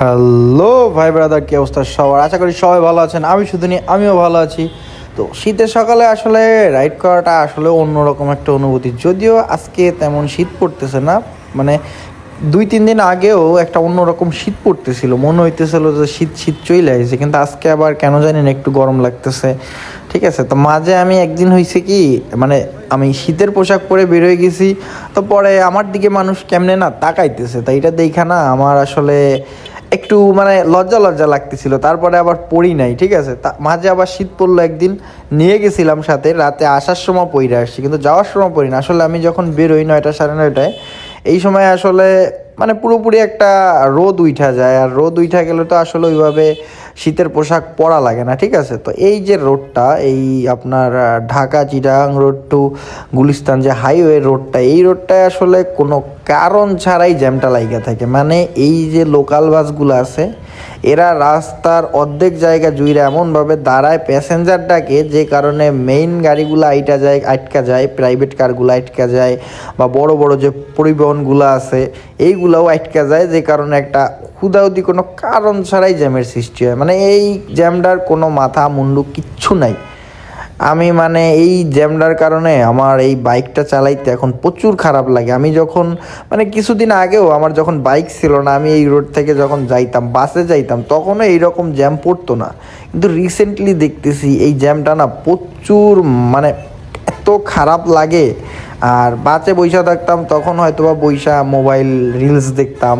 Hello ভাই brother, কি অবস্থা সবার? আশা করি সবাই ভালো আছেন, আমি শুধু নি আমিও ভালো আছি। তো শীতের সকালে আসলে রাইড করাটা আসলে অন্যরকম একটা অনুভূতি। যদিও আজকে তেমন শীত পড়তেছে না মানে দুই, তিন দিন আগেও একটা অন্যরকম শীত পড়তেছিল। মনে হইতেছিল যে শীত শীত চলে আসছে, কিন্তু আজকে আবার কেন জানি না, একটু গরম লাগতেছে। ঠিক আছে, তো মাঝে আমি একদিন হয়েছে কি মানে আমি শীতের পোশাক পরে বেরোয় গেছি, তো পরে আমার দিকে মানুষ কেমনে না তাকাইতেছে। তাই এটা দেখা না, আমার আসলে একটু মানে লজ্জা লজ্জা লাগতেছিল, তারপরে আবার পড়ি নাই, ঠিক আছে? মাঝে আবার শীত পড়ল একদিন, নিয়ে গেছিলাম সাথে, রাতে আসার সময় পড়ে আসছি, কিন্তু যাওয়ার সময় পড়ি না। আসলে আমি যখন বেরোই নয়টা সাড়ে নয়টায়, এই সময় আসলে মানে পুরোপুরি একটা রোদ উঠা যায়, আর রোদ উঠা গেলে তো আসলে ওইভাবে শীতের পোশাক পরা লাগে না, ঠিক আছে? তো এই যে রোডটা, এই আপনার ঢাকা চিটাং রোড টু গুলিস্তান যে হাইওয়ে রোডটা এই রোডটায় আসলে কোনো কারণ ছাড়াই জ্যামটা লাইগা থাকে। মানে এই যে লোকাল বাসগুলো আছে, এরা রাস্তার অর্ধেক জায়গা জুইরে এমনভাবে দাঁড়ায় প্যাসেঞ্জারটাকে যে কারণে মেইন গাড়িগুলো আইটা যায়, আটকা যায় প্রাইভেট কারগুলো আটকা যায়, বা বড় বড় যে পরিবহনগুলো আছে, এইগুলোও আটকা যায়, যে কারণে একটা হুদাহুদি কোনো কারণ ছাড়াই জ্যামের সৃষ্টি হয়। মানে এই জ্যামটার কোনো মাথা মুন্ডু কিচ্ছু নাই। আমি মানে এই জ্যামটার কারণে আমার এই বাইকটা চালাইতে এখন প্রচুর খারাপ লাগে। আমি যখন মানে কিছুদিন আগেও আমার যখন বাইক ছিল না, আমি এই রোড থেকে যখন যাইতাম, বাসে যাইতাম, তখনও এইরকম জ্যাম পড়তো না। কিন্তু রিসেন্টলি দেখতেছি এই জ্যামটা না প্রচুর মানে এত খারাপ লাগে। আর বাসে বৈশা থাকতাম, তখন হয়তো বা বৈশা মোবাইল রিলস দেখতাম।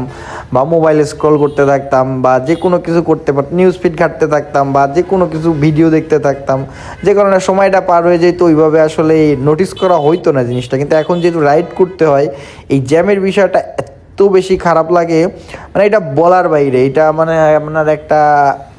বা মোবাইলে স্ক্রল করতে থাকতাম বা যে কোনো কিছু করতে পারতাম নিউজ ফিড ঘাটতে থাকতাম বা যে কোনো কিছু ভিডিও দেখতে থাকতাম, যে কারণে সময়টা পার হয়ে যেত, ওইভাবে আসলে নোটিস করা হইতো না জিনিসটা। কিন্তু এখন যেহেতু রাইড করতে হয়, এই জ্যামের বিষয়টা এত বেশি খারাপ লাগে মানে এটা বলার বাইরে, এটা মানে আপনার একটা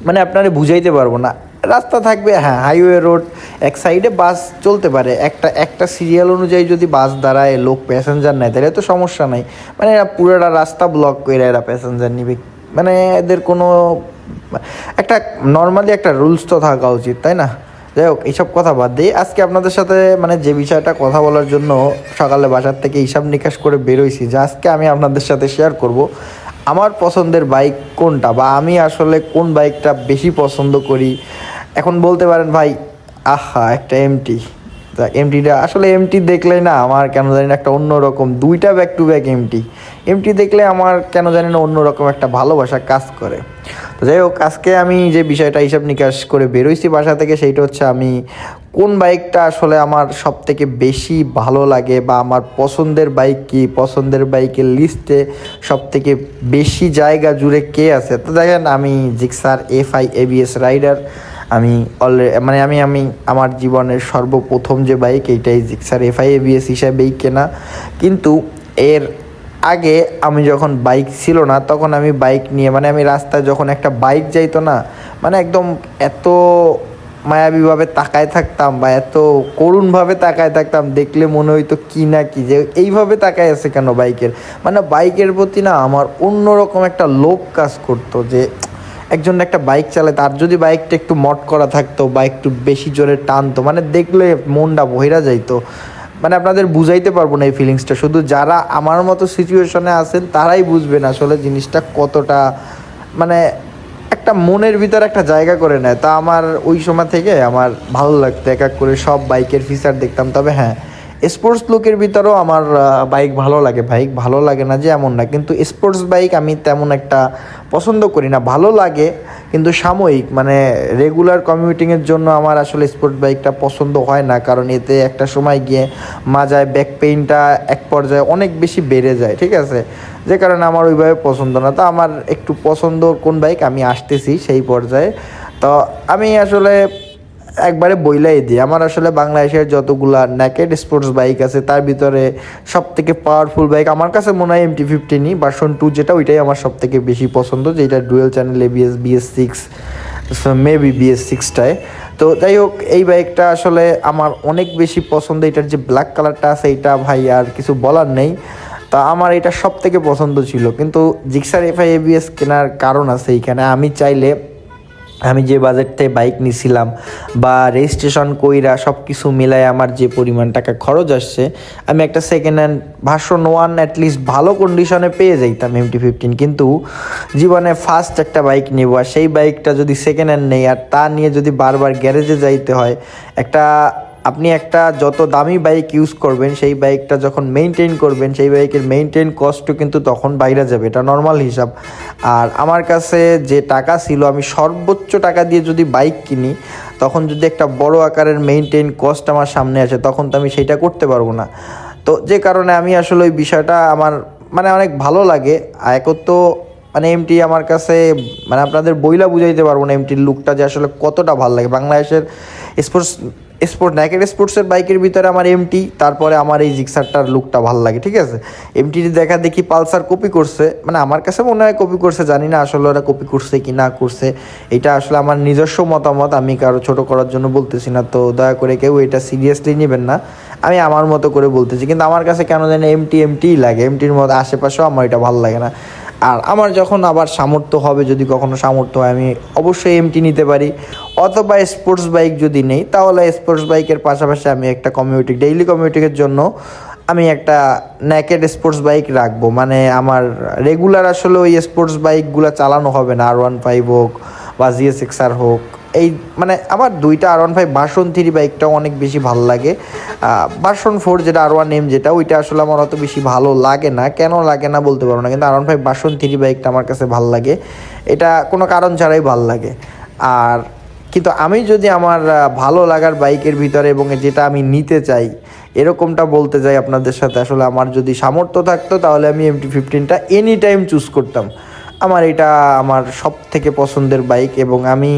মানে আপনারা বুঝাইতে পারব না। রাস্তা থাকবে হ্যাঁ হাইওয়ে রোড এক সাইডে বাস চলতে পারে। একটা একটা সিরিয়াল অনুযায়ী যদি বাস দাঁড়ায়, লোক প্যাসেঞ্জার নেয়, তাহলে তো সমস্যা নাই। মানে এরা পুরোটা রাস্তা ব্লক করে এরা প্যাসেঞ্জার নিবে। মানে এদের কোনো, একটা নর্মালি একটা রুলস তো থাকা উচিত, তাই না? যাই হোক, এইসব কথা বাদ দিয়ে আজকে আপনাদের সাথে মানে যে বিষয়টা কথা বলার জন্য সকালে বাসার থেকে হিসাব নিকাশ করে বেরোইছি যে আজকে আমি আপনাদের সাথে শেয়ার করব। আমার পছন্দের বাইক কোনটা বা আমি আসলে কোন বাইকটা বেশি পছন্দ করি? এখন বলতে পারেন ভাই, আহা, একটা এমটি তা এমটিটা আসলে এমটি দেখলে না আমার কেন জানি না একটা অন্যরকম, দুইটা back to back MT MT দেখলে আমার কেন জানি না অন্যরকম একটা ভালোবাসা কাজ করে। যাই হোক, আজকে আমি যে বিষয়টা হিসাব নিকাশ করে বেরোইছি বাসা থেকে, সেইটা হচ্ছে আমি কোন বাইকটা আসলে আমার সব থেকে বেশি ভালো লাগে বা আমার পছন্দের বাইক কি, পছন্দের বাইকের লিস্টে সব থেকে বেশি জায়গা জুড়ে কে আছে? তো দেখেন, আমি Gixxer F I ABS rider, আমি অলরেডি মানে আমি আমি আমার জীবনের সর্বপ্রথম যে বাইক, এইটাই জিক্সার এফআই এবিএস হিসাবেই কেনা। কিন্তু এর আগে আমি যখন বাইক ছিল না, তখন আমি বাইক নিয়ে মানে আমি রাস্তায় যখন একটা বাইক যাইতো না মানে একদম এত মায়াবীভাবে তাকায় থাকতাম বা এত করুণভাবে তাকায় থাকতাম, দেখলে মনে হইতো কি না কি যে এইভাবে তাকায় আছে কেন বাইকের মানে বাইকের প্রতি না আমার অন্যরকম একটা লোভ কাজ করতো যে, একজন একটা বাইক চালায়, তার যদি বাইকটা একটু মট করা থাকতো বা একটু বেশি জোরে টানতো মানে দেখলে মনটা বহিরা যাইতো। মানে আপনাদের বুঝাইতে পারব না এই ফিলিংসটা শুধু যারা আমার মতো সিচুয়েশনে আছেন, তারাই বুঝবেন আসলে জিনিসটা কতটা মানে একটা মনের ভিতর একটা জায়গা করে নেয়। তা আমার ওই সময় থেকে আমার ভালো লাগতো, এক এক করে সব বাইকের ফিচার দেখতাম। তবে হ্যাঁ স্পোর্টস লুকের ভিতরেও আমার বাইক ভালো লাগে। বাইক ভালো লাগে না যে এমন না। কিন্তু স্পোর্টস বাইক আমি তেমন একটা পছন্দ করি না। ভালো লাগে কিন্তু সাময়িক মানে রেগুলার কমিউটিংয়ের জন্য আমার আসলে স্পোর্ট বাইকটা পছন্দ হয় না। কারণ এতে একটা সময় গিয়ে মাজায় ব্যাক পেইনটা এক পর্যায়ে অনেক বেশি বেড়ে যায়, ঠিক আছে? যে কারণে আমার ওইভাবে পছন্দ না। তো আমার একটু পছন্দ কোন বাইক আমি আসতেছি সেই পর্যায়ে। তো আমি আসলে একবারে বইলাই দিই। আমার আসলে বাংলাদেশের যতগুলা ন্যাকেড স্পোর্টস বাইক আছে, তার ভিতরে সব থেকে পাওয়ারফুল বাইক আমার কাছে মনে হয় এমটি ফিফটিনই ভার্সন টু যেটা, ওইটাই আমার সব থেকে বেশি পছন্দ, যেটা dual channel ABS BS six maybe BS সিক্সটায় তো যাই হোক, এই বাইকটা আসলে আমার অনেক বেশি পছন্দ, এটার যে ব্ল্যাক কালারটা আছে, এটা ভাই আর কিছু বলার নেই। তা আমার এটা সব থেকে পছন্দ ছিল, কিন্তু জিক্সার এফআই এবিএস কেনার কারণ আছে এইখানে। আমি চাইলে আমি যে বাজেটতে বাইক নিছিলাম বা রেজিস্ট্রেশন কইরা সব কিছু মিলাই আমার যে পরিমাণ টাকা খরচ আসছে, আমি একটা second hand version one at least ভালো কন্ডিশনে পেয়ে যাইতাম এমটি ফিফটিন কিন্তু জীবনে ফার্স্ট একটা বাইক নেব আর সেই বাইকটা যদি সেকেন্ড হ্যান্ড নেই আর তা নিয়ে যদি বারবার গ্যারেজে যাইতে হয়, একটা আপনি একটা যত দামি বাইক ইউজ করবেন, সেই বাইকটা যখন মেনটেন করবেন, সেই বাইকের মেনটেন কস্টও কিন্তু তখন বাইরে যাবে। এটা নর্মাল হিসাব। আর আমার কাছে যে টাকা ছিল, আমি সর্বোচ্চ টাকা দিয়ে যদি বাইক কিনি, তখন যদি একটা বড় আকারের মেনটেন কস্ট আমার সামনে আসে, তখন তো আমি সেটা করতে পারব না। তো যে কারণে আমি আসলে ওই বিষয়টা আমার মানে অনেক ভালো লাগে। একর মানে এমটি আমার কাছে মানে আপনাদের বইলা বুঝাইতে পারব না এমটির লুকটা যে আসলে কতটা ভালো লাগে। বাংলাদেশের স্পোর্টস স্পোর্ট নাইকের স্পোর্টসের বাইকের ভিতরে আমার এমটি তারপরে আমার এই জিক্সারটার লুকটা ভালো লাগে, ঠিক আছে? এমটি দেখা দেখি পালসার কপি করছে মানে আমার কাছে মনে হয় কপি করছে, জানি না আসলে ওরা কপি করছে কি না করছে। এটা আসলে আমার নিজস্ব মতামত, আমি কারও ছোট করার জন্য বলতেছি না, তো দয়া করে কেউ এটা সিরিয়াসলি নেবেন না। আমি আমার মতো করে বলতেছি, কিন্তু আমার কাছে কেন জানি এমটি এমটিই লাগে এমটির মতো আশেপাশেও আমার এটা ভালো লাগে না। আর আমার যখন আবার সামর্থ্য হবে, যদি কখনো সামর্থ্য হয়, আমি অবশ্যই এমটি নিতে পারি। অথবা স্পোর্টস বাইক যদি নেই, তাহলে স্পোর্টস বাইকের পাশাপাশি আমি একটা কমিউটিক ডেইলি কমিউটিকের জন্য আমি একটা ন্যাকেড স্পোর্টস বাইক রাখব। মানে আমার রেগুলার আসলে ওই স্পোর্টস বাইকগুলো চালানো হবে না আর ওয়ান ফাইভ হোক বা জিএস এক্স আর হোক, এই মানে আমার দুইটা R one five version three বাইকটাও অনেক বেশি ভালো লাগে। ভার্সন ফোর যেটা আর ওয়ান এম যেটা, ওইটা আসলে আমার অত বেশি ভালো লাগে না। কেন লাগে না বলতে পারব না, কিন্তু R one five version three বাইকটা আমার কাছে ভালো লাগে। এটা কোনো কারণ ছাড়াই ভালো লাগে। আর কিন্তু আমি যদি আমার ভালো লাগার বাইকের ভিতরে এবং যেটা আমি নিতে চাই, এরকমটা বলতে চাই আপনাদের সাথে, আসলে আমার যদি সামর্থ্য থাকতো তাহলে আমি এমটি ফিফটিনটা এনি টাইম চুজ করতাম। আমার এটা আমার সব থেকে পছন্দের বাইক এবং আমি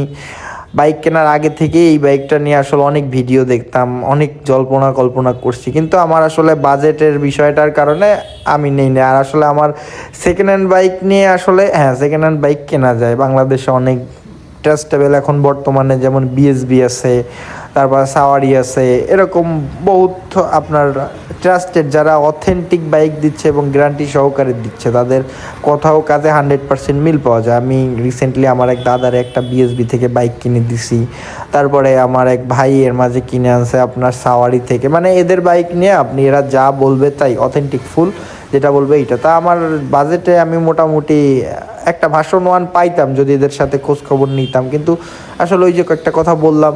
বাইক কেনার আগে থেকে এই বাইকটা নিয়ে আসলে অনেক ভিডিও দেখতাম, অনেক জল্পনা কল্পনা করছি। কিন্তু আমার আসলে বাজেটের বিষয়টার কারণে আমি নেই না আর আসলে আমার সেকেন্ড হ্যান্ড বাইক নিয়ে আসলে হ্যাঁ সেকেন্ড হ্যান্ড বাইক কেনা যায়। বাংলাদেশে অনেক ট্রাস্টেবল এখন বর্তমানে যেমন বিএসবি আছে, তারপর সাওয়ারি আছে, এরকম বহুত আপনার ট্রাস্টেড, যারা অথেন্টিক বাইক দিচ্ছে এবং গ্যারান্টি সহকারে দিচ্ছে, তাদের কোথাও কাজে হান্ড্রেড পার্সেন্ট মিল পাওয়া যায়। আমি রিসেন্টলি আমার এক দাদার একটা বিএসবি থেকে বাইক কিনে দিছি। তারপরে আমার এক ভাই এর মাঝে কিনে আনছে আপনার সাওয়ারি থেকে। মানে এদের বাইক নিয়ে আপনি এরা যা বলবে তাই অথেন্টিক ফুল যেটা বলবে এইটা। তা আমার বাজেটে আমি মোটামুটি একটা ভাষণ ওয়ান পাইতাম, যদি এদের সাথে খোঁজ খবর নিতাম। কিন্তু আসলে ওই যে একটা কথা বললাম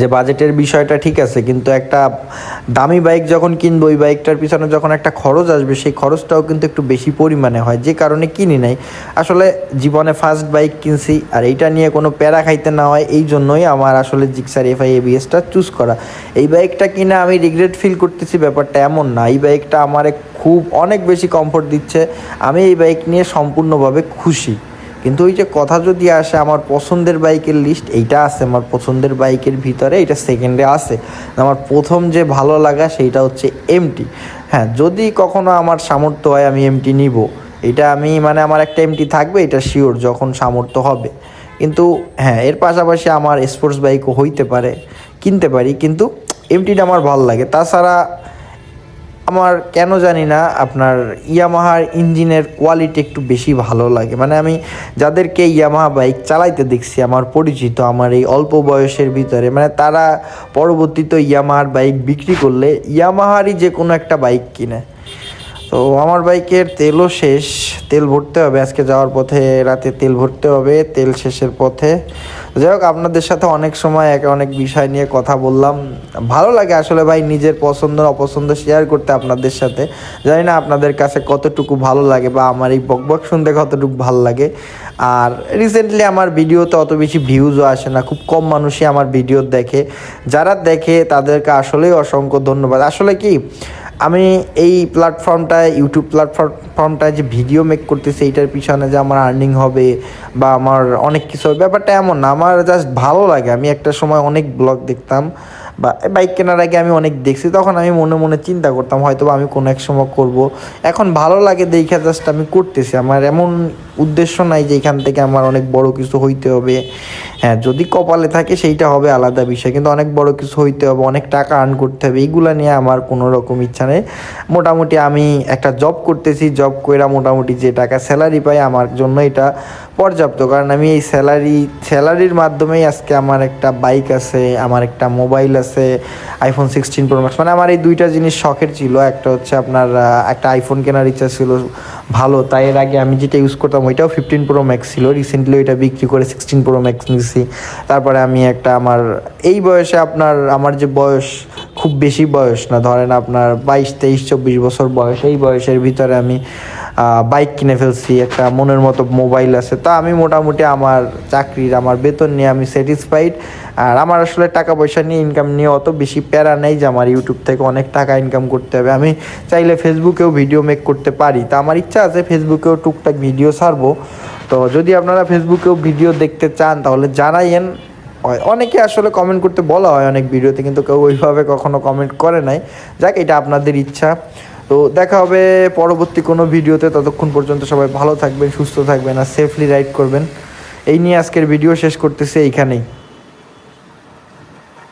যে বাজেটের বিষয়টা ঠিক আছে, কিন্তু একটা দামি বাইক যখন কিনবো, ওই বাইকটার পিছনে যখন একটা খরচ আসবে, সেই খরচটাও কিন্তু একটু বেশি পরিমাণে হয়। যে কারণে কিনি নাই। আসলে জীবনে ফার্স্ট বাইক কিনছি, আর এইটা নিয়ে কোনো প্যারা খাইতে না হয়, এই জন্যই আমার আসলে জিক্সার এফআই এবিএসটা চুজ করা। এই বাইকটা কিনে আমি রিগ্রেট ফিল করতেছি, ব্যাপারটা এমন না। এই বাইকটা আমার খুব অনেক বেশি কমফোর্ট দিচ্ছে। আমি এই বাইক নিয়ে সম্পূর্ণভাবে খুশি। কিন্তু ওই যে কথা যদি আসে, আমার পছন্দের বাইকের লিস্ট এইটা আছে, আমার পছন্দের বাইকের ভিতরে এটা সেকেন্ডে আছে। আমার প্রথম যে ভালো লাগা সেইটা হচ্ছে এমটি হ্যাঁ যদি কখনো আমার সামর্থ্য হয় আমি এমটি নিব। এটা আমি মানে আমার একটা এমটি থাকবে, এটা শিওর যখন সামর্থ্য হবে। কিন্তু হ্যাঁ এর পাশাপাশি আমার স্পোর্টস বাইকও হইতে পারে, কিনতে পারি, কিন্তু এমটিটা আমার ভালো লাগে। তাছাড়া আমার কেন জানি না আপনার ইয়ামাহার ইঞ্জিনের কোয়ালিটি একটু বেশি ভালো লাগে। মানে আমি যাদেরকে ইয়ামাহা বাইক চালাইতে দেখছি, আমার পরিচিত, আমার এই অল্প বয়সের ভিতরে মানে তারা পরবর্তীতে ইয়ামাহার বাইক বিক্রি করলে, ইয়ামাহারই যে কোনো একটা বাইক কিনে। তো আমার বাইকের তেলও শেষ, তেল ভরতে হবে। আজকে যাওয়ার পথে, রাতে তেল ভরতে হবে, তেল শেষের পথে। যাই হোক, আপনাদের সাথে অনেক সময় একে অনেক বিষয় নিয়ে কথা বললাম। ভালো লাগে আসলে ভাই নিজের পছন্দ, অপছন্দ শেয়ার করতে আপনাদের সাথে। জানি না আপনাদের কাছে কতটুকু ভালো লাগে বা আমার এই বকবক শুনতে কতটুকু ভালো লাগে। আর রিসেন্টলি আমার ভিডিওতে অত বেশি ভিউজও আসে না, খুব কম মানুষই আমার ভিডিও দেখে। যারা দেখে তাদেরকে আসলেই অসংখ্য ধন্যবাদ। আসলে কি আমি এই প্ল্যাটফর্মটায় ইউটিউব প্ল্যাটফর্মটায় যে ভিডিও মেক করতেছি, এইটার পিছনে যে আমার আর্নিং হবে বা আমার অনেক কিছু হবে, ব্যাপারটা এমন না। আমার জাস্ট ভালো লাগে। আমি একটা সময় অনেক ব্লগ দেখতাম। বা বাইক কেনার আগে আমি অনেক দেখছি, তখন আমি মনে মনে চিন্তা করতাম হয়তো আমি কোনো এক সময় করব। এখন ভালো লাগে দেখে জাস্ট আমি করতেছি। আমার এমন উদ্দেশ্য নাই যে এখান থেকে আমার অনেক বড় কিছু হইতে হবে। হ্যাঁ যদি কপালে থাকে সেইটা হবে আলাদা বিষয়, কিন্তু অনেক বড় কিছু হইতে হবে, অনেক টাকা আর্ন করতে হবে এইগুলো নিয়ে আমার কোনো রকম ইচ্ছা নেই। মোটামুটি আমি একটা জব করতেছি জব কইরা মোটামুটি যে টাকা স্যালারি পাই, আমার জন্য এটা পর্যাপ্ত, কারণ আমি এই স্যালারি স্যালারির মাধ্যমেই আজকে আমার একটা বাইক আছে, আমার একটা মোবাইল আছে আইফোন সিক্সটিন প্রো ম্যাক্স মানে আমার এই দুইটা জিনিস শখের ছিল, একটা হচ্ছে আপনার একটা আইফোন কেনার ইচ্ছা ছিল, ভালো, তাই এর আগে আমি যেটা ইউজ করতাম ওইটাও ফিফটিন প্রো ম্যাক্স ছিল রিসেন্টলি ওইটা বিক্রি করে সিক্সটিন প্রো ম্যাক্স নিয়েছি তারপরে আমি একটা আমার, এই বয়সে আপনার, আমার যে বয়স, খুব বেশি বয়স না, ধরেন আপনার বাইশ, তেইশ, চব্বিশ বছর বয়স, এই বয়সের ভিতরে আমি বাইক কিনে ফেলছি, একটা মনের মতো মোবাইল আছে। তা আমি মোটামুটি আমার চাকরির, আমার বেতন নিয়ে আমি স্যাটিসফাইড আর আমার আসলে টাকা পয়সা নিয়ে ইনকাম নিয়ে অত বেশি প্যারা নেই যে আমার ইউটিউব থেকে অনেক টাকা ইনকাম করতে হবে। আমি চাইলে ফেসবুকেও ভিডিও মেক করতে পারি। তা আমার ইচ্ছা আছে ফেসবুকেও টুকটাক ভিডিও ছাড়বো। তো যদি আপনারা ফেসবুকেও ভিডিও দেখতে চান, তাহলে জানাইয়েন। অনেকে আসলে কমেন্ট করতে বলা হয় অনেক ভিডিওতে কিন্তু কেউ ওইভাবে কখনো কমেন্ট করে নাই। যাক, এটা আপনাদের ইচ্ছা। তো দেখা হবে পরবর্তী কোনো ভিডিওতে। ততক্ষণ পর্যন্ত সবাই ভালো থাকবেন, সুস্থ থাকবেন আর সেফলি রাইড করবেন। এই নিয়ে আজকের ভিডিও শেষ করতেছে এইখানেই।